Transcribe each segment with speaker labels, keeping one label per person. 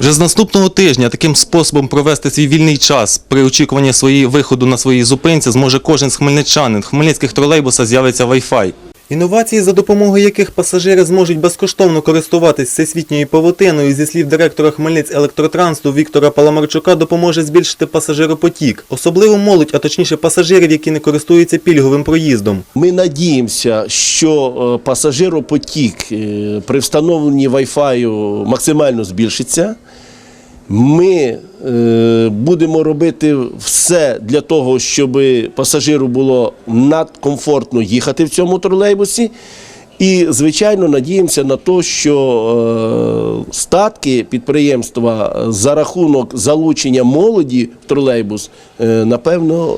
Speaker 1: Вже з наступного тижня таким способом провести свій вільний час при очікуванні своєї виходу на своїй зупинці зможе кожен з хмельничанин. В хмельницьких тролейбусах з'явиться Wi-Fi. Інновації, за допомогою яких пасажири зможуть безкоштовно користуватись всесвітньою павутиною, зі слів директора Хмельниць електротрансу Віктора Паламарчука, допоможе збільшити пасажиропотік, особливо молодь, а точніше пасажирів, які не користуються пільговим проїздом.
Speaker 2: Ми надіємося, що е, пасажиропотік е, при встановленні Wi-Fi максимально збільшиться. Ми е, будемо робити все для того, щоб пасажиру було надкомфортно їхати в цьому тролейбусі. І, звичайно, надіємося на те, що е, статки підприємства за рахунок залучення молоді в тролейбус, е, напевно,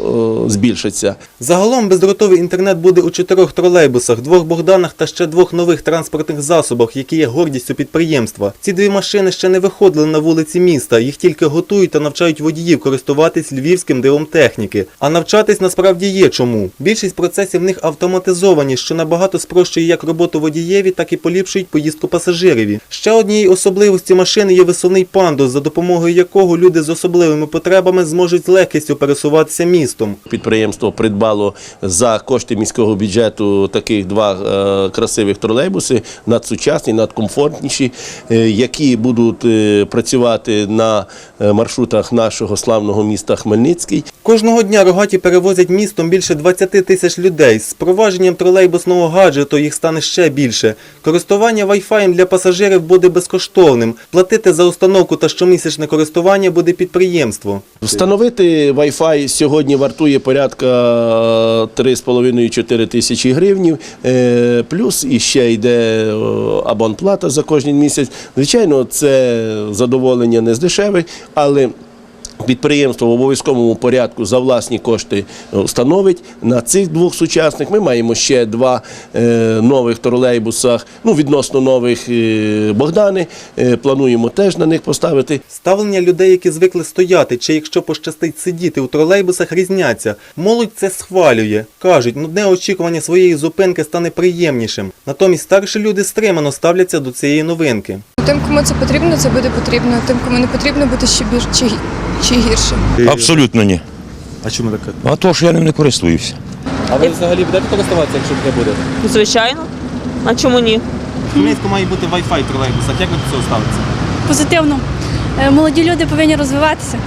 Speaker 2: е, збільшаться.
Speaker 1: Загалом бездротовий інтернет буде у чотирьох тролейбусах, двох Богданах та ще двох нових транспортних засобах, які є гордістю підприємства. Ці дві машини ще не виходили на вулиці міста. Їх тільки готують та навчають водіїв користуватись львівським дивом техніки. А навчатись насправді є чому. Більшість процесів в них автоматизовані, що набагато спрощує як роботу водієві, так і поліпшують поїздку пасажирові. Ще однією особливості машини є висувний пандус, за допомогою якого люди з особливими потребами зможуть з легкістю пересуватися містом.
Speaker 2: Підприємство придбало за кошти міського бюджету таких два е, красивих тролейбуси, надсучасні, надкомфортніші, е, які будуть е, працювати на маршрутах нашого славного міста Хмельницький.
Speaker 1: Кожного дня рогаті перевозять містом більше 20 тисяч людей. З впровадженням тролейбусного гаджету їх стане ще більше. Користування Wi-Fi для пасажирів буде безкоштовним. Платити за установку та щомісячне користування буде підприємство.
Speaker 2: Встановити Wi-Fi сьогодні вартує порядка 3,5-4 тисячі гривнів, е, плюс іще йде е, абонплата за кожен місяць. Звичайно, це задоволення не з дешевих, але Підприємство в обов'язковому порядку за власні кошти е, встановить на цих двох сучасних. Ми маємо ще два е, нових тролейбусах, ну відносно нових е, Богдани. Плануємо теж на них поставити.
Speaker 1: Ставлення людей, які звикли стояти, чи якщо пощастить сидіти у тролейбусах, різняться. Молодь це схвалює. Кажуть, нудне очікування своєї зупинки стане приємнішим. Натомість старші люди стримано ставляться до цієї новинки.
Speaker 3: Тим, кому це потрібно, це буде потрібно. Тим, кому не потрібно, буде ще більш чи, чи гірше.
Speaker 4: Абсолютно ні.
Speaker 1: А чому таке?
Speaker 4: А то, що я ним не користуюся.
Speaker 1: А ви взагалі будете користуватися, якщо таке буде?
Speaker 5: Звичайно. А чому ні?
Speaker 1: В Хмельницьку має бути Wi-Fi в тролейбусах. Як ви до цього ставитеся?
Speaker 6: позитивно. Е, Молоді люди повинні розвиватися.